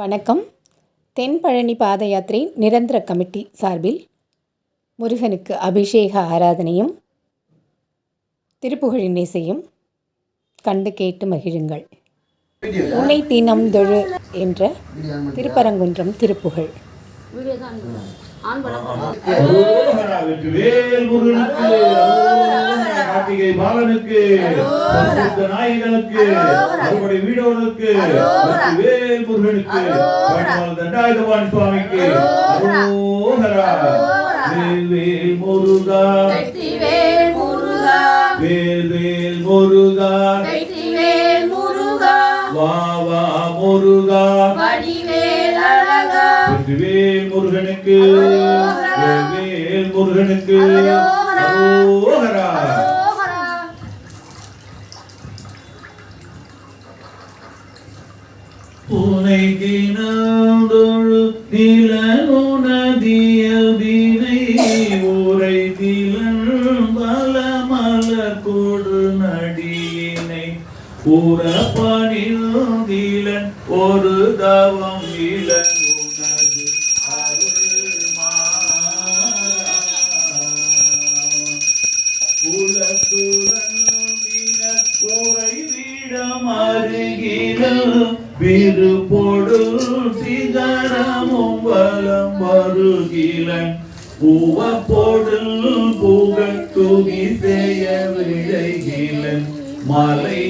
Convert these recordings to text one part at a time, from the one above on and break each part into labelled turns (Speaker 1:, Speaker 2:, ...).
Speaker 1: வணக்கம். தென்பழனி பாத யாத்திரை நிரந்தர கமிட்டி சார்பில் முருகனுக்கு அபிஷேக ஆராதனையும் திருப்புகழின் இசையும் கண்டு கேட்டு மகிழுங்கள். உன்னை தினம் தொழு என்ற திருப்பரங்குன்றம் திருப்புகழ்.
Speaker 2: கார்த்திகை பாலனுக்கு நாயகனுக்கு அறுபடை வீடவனுக்கு வெற்றிவேல் முருகனுக்கு தண்டாயுதபாணி சுவாமிக்கு வேல் வேல் முருகா.
Speaker 3: வெற்றிவேல் முருகா.
Speaker 2: வேல் வேல் முருகா. வா வா முருகா.
Speaker 3: அழகா
Speaker 2: வெற்றிவேல் முருகனுக்கு வேல் வேல் முருகனுக்கு. அரோகரா. பூனை தினந்தொழு நிலனுணதியல் வினை ஊரை திலன் பலமல கொடு நடியினை. உறப்பணிந்திலன் ஒரு தவம் இளன் விருப்பொடு சிகரமும் வலம் வருகிலன். பூவப்பொடு புகழ் துகி செய்ய விழைகிலன் மலை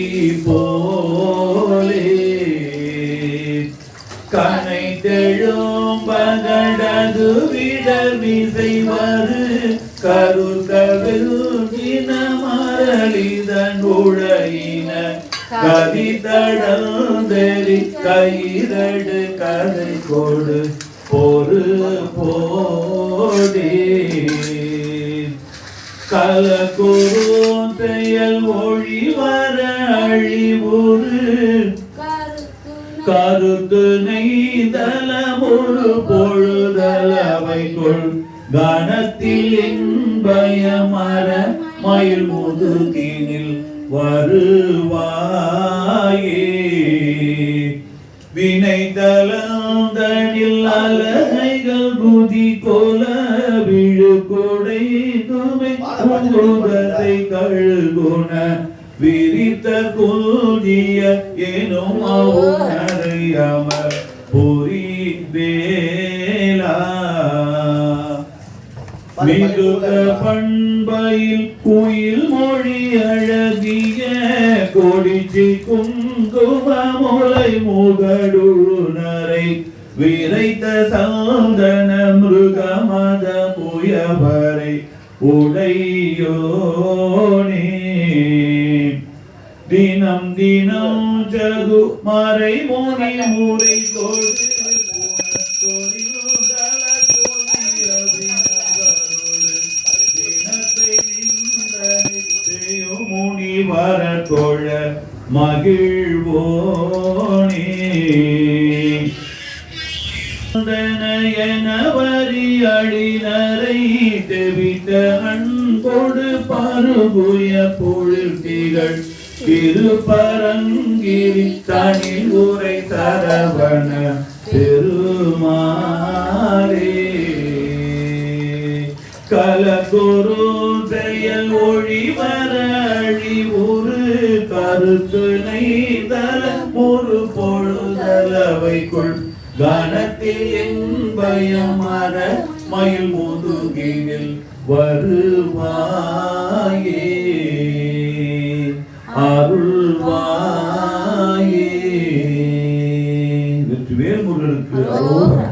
Speaker 2: போலே கனை தெழும் பகடது விடர் விசைவது கருத்தவில் இன மரளிதன் உழையின கவிதடந்தெறி கைதடு கதை கொடு. பொறு போடே. கலக்குறும் செயல் மொழி வர அழிவுறு. கருத்து நெய்தலம் ஒரு பொழுதலவை கொள் கணத்தில் இன்பயமர மயில் முதுகினில் வருவாயே. வினை தளந்தனில் அலகைகள் குதி கொல விழு கொடை துமை முழுவதை கழுகுண விரித்த குதிய எனும் அவுணரை அமர் மிகுந்த பண்பையில் குயில் மொழி அழகிய கொடிச்சி குங்குமமுலை முகடுணரை விரைத்த சாந்தன மிருகமத புயவரை உடையோனே. தினம் தினம் ஜகு மறை முனை முறை கொடு முனி வர தொழ மகிழ்வோனே. எனவரி அடினரை தெவித்த அன்பொடு பருகுய பொழுத்திகள் திருப்பரங்கிரி தனி உரை சரவண பெருமாளே. கலகுரு ஒரு கருத்துணை தர ஒரு பொழுதளவைக்குள் கனத்தில் என் பயம் அற மயில் முதுகினில் வருவாயே. அருள்வாயே. வெற்றி வேல்முருகனுக்கு அரோரா